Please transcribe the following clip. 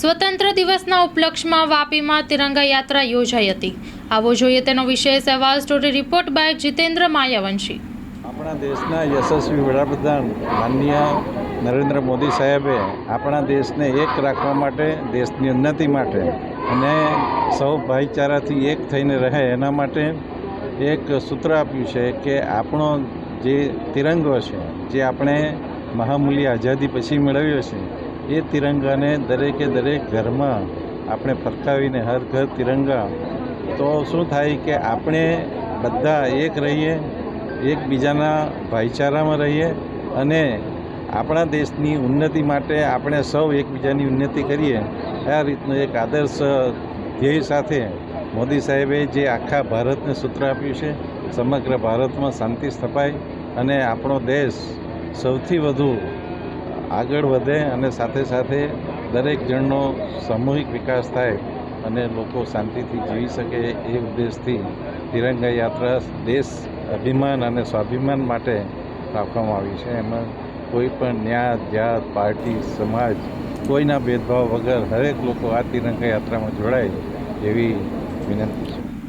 સ્વતંત્ર દિવસના ઉપલક્ષમાં વાપીમાં તિરંગા યાત્રા યોજાઈ હતી. આવો જોઈએ તેનો વિશેષ અહેવાલ story report by Jitendra Mayavanshi. આપણા દેશના યશસ્વી વડાપ્રધાન માનનીય નરેન્દ્ર મોદી સાહેબે આપણા દેશને એક રાખવા માટે, દેશની ઉન્નતિ માટે અને સૌ ભાઈચારાથી એક થઈને રહે એના માટે એક સૂત્ર આપ્યું છે કે આપણો જે તિરંગો છે, જે આપણે મહામૂલ્ય આઝાદી પછી મેળવ્યો છે એ તિરંગાને દરેકે દરેક ઘરમાં આપણે ફરકાવીને હર ઘર તિરંગા. તો શું થાય કે આપણે બધા એક રહીએ, એકબીજાના ભાઈચારામાં રહીએ અને આપણા દેશની ઉન્નતિ માટે આપણે સૌ એકબીજાની ઉન્નતિ કરીએ. આ રીતનો એક આદર્શ ધ્યેય સાથે મોદી સાહેબે જે આખા ભારતને સૂત્ર આપ્યું છે, સમગ્ર ભારતમાં શાંતિ સ્થપાય અને આપણો દેશ સૌથી વધુ આગળ વધે અને સાથે સાથે દરેક જણનો સામૂહિક વિકાસ થાય અને લોકો શાંતિથી જીવી શકે એ ઉદ્દેશથી તિરંગા યાત્રા દેશ અભિમાન અને સ્વાભિમાન માટે રાખવામાં આવી છે. એમાં કોઈ પણ ન્યાત જાત, પાર્ટી, સમાજ કોઈના ભેદભાવ વગર હરેક લોકો આ તિરંગા યાત્રામાં જોડાય એવી વિનંતી છે.